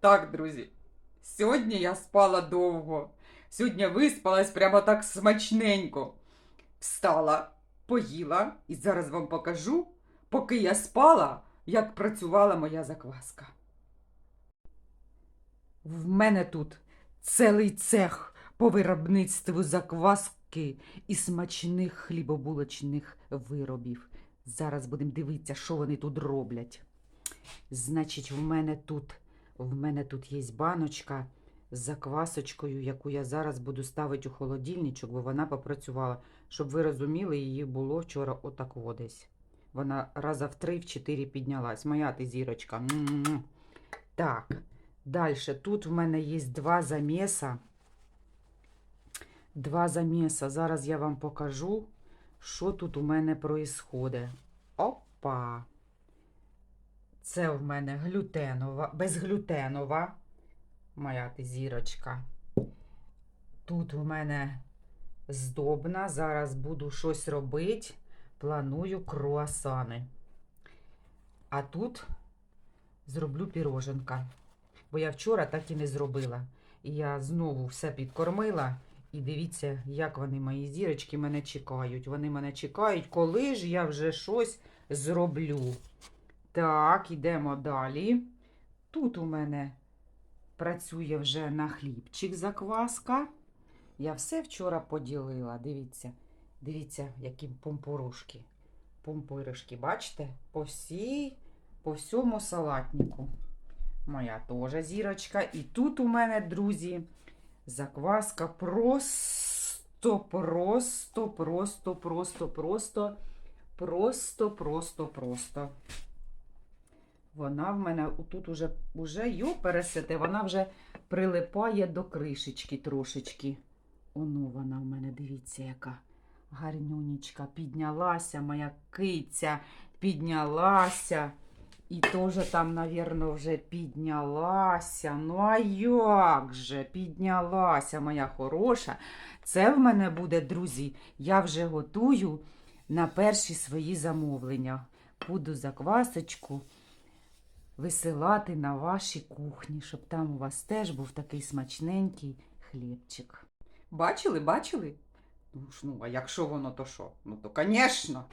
Так, друзі, сьогодні я спала довго. Сьогодні виспалась прямо так смачненько. Встала, поїла і зараз вам покажу, поки я спала, як працювала моя закваска. В мене тут цілий цех по виробництву закваски і смачних хлібобулочних виробів. Зараз будемо дивитися, що вони тут роблять. Значить, в мене тут, в мене тут є баночка з заквасочкою, яку я зараз буду ставити у холодильничок, бо вона попрацювала. Щоб ви розуміли, її було вчора отак десь. Вона раза в три, в чотири піднялась. Моя ти зірочка. М-м-м. Так, далі. Тут в мене є два заміса. Два заміса. Зараз я вам покажу, що тут у мене происходить. Опа! Це в мене глютенова, безглютенова. Моя зірочка. Тут у мене здобна. Зараз буду щось робити. Планую круасани. А тут зроблю піроженка. Бо я вчора так і не зробила. І я знову все підкормила. І дивіться, як вони, мої зірочки, мене чекають. Вони мене чекають, коли ж я вже щось зроблю. Так, ідемо далі. Тут у мене працює вже на хлібчик закваска. Я все вчора поділила. Дивіться, дивіться, які помпорушки. Помпиришки, бачите? По всій, по всьому салатнику. Моя теж зірочка. І тут у мене, друзі, закваска просто, просто, просто, просто, просто, просто, просто, просто. Вона в мене тут уже, уже йо пересете, вона вже прилипає до кришечки трошечки. Оно вона в мене, дивіться, яка гарнюнічка. Піднялася, моя киця піднялася. І теж там, навірно, вже піднялася. Ну, а як же піднялася, моя хороша. Це в мене буде, друзі, я вже готую на перші свої замовлення. Буду заквасочку висилати на ваші кухні, щоб там у вас теж був такий смачненький хлібчик. Бачили, бачили? Ну ж, ну, а якщо воно, то що? Ну, то, звісно,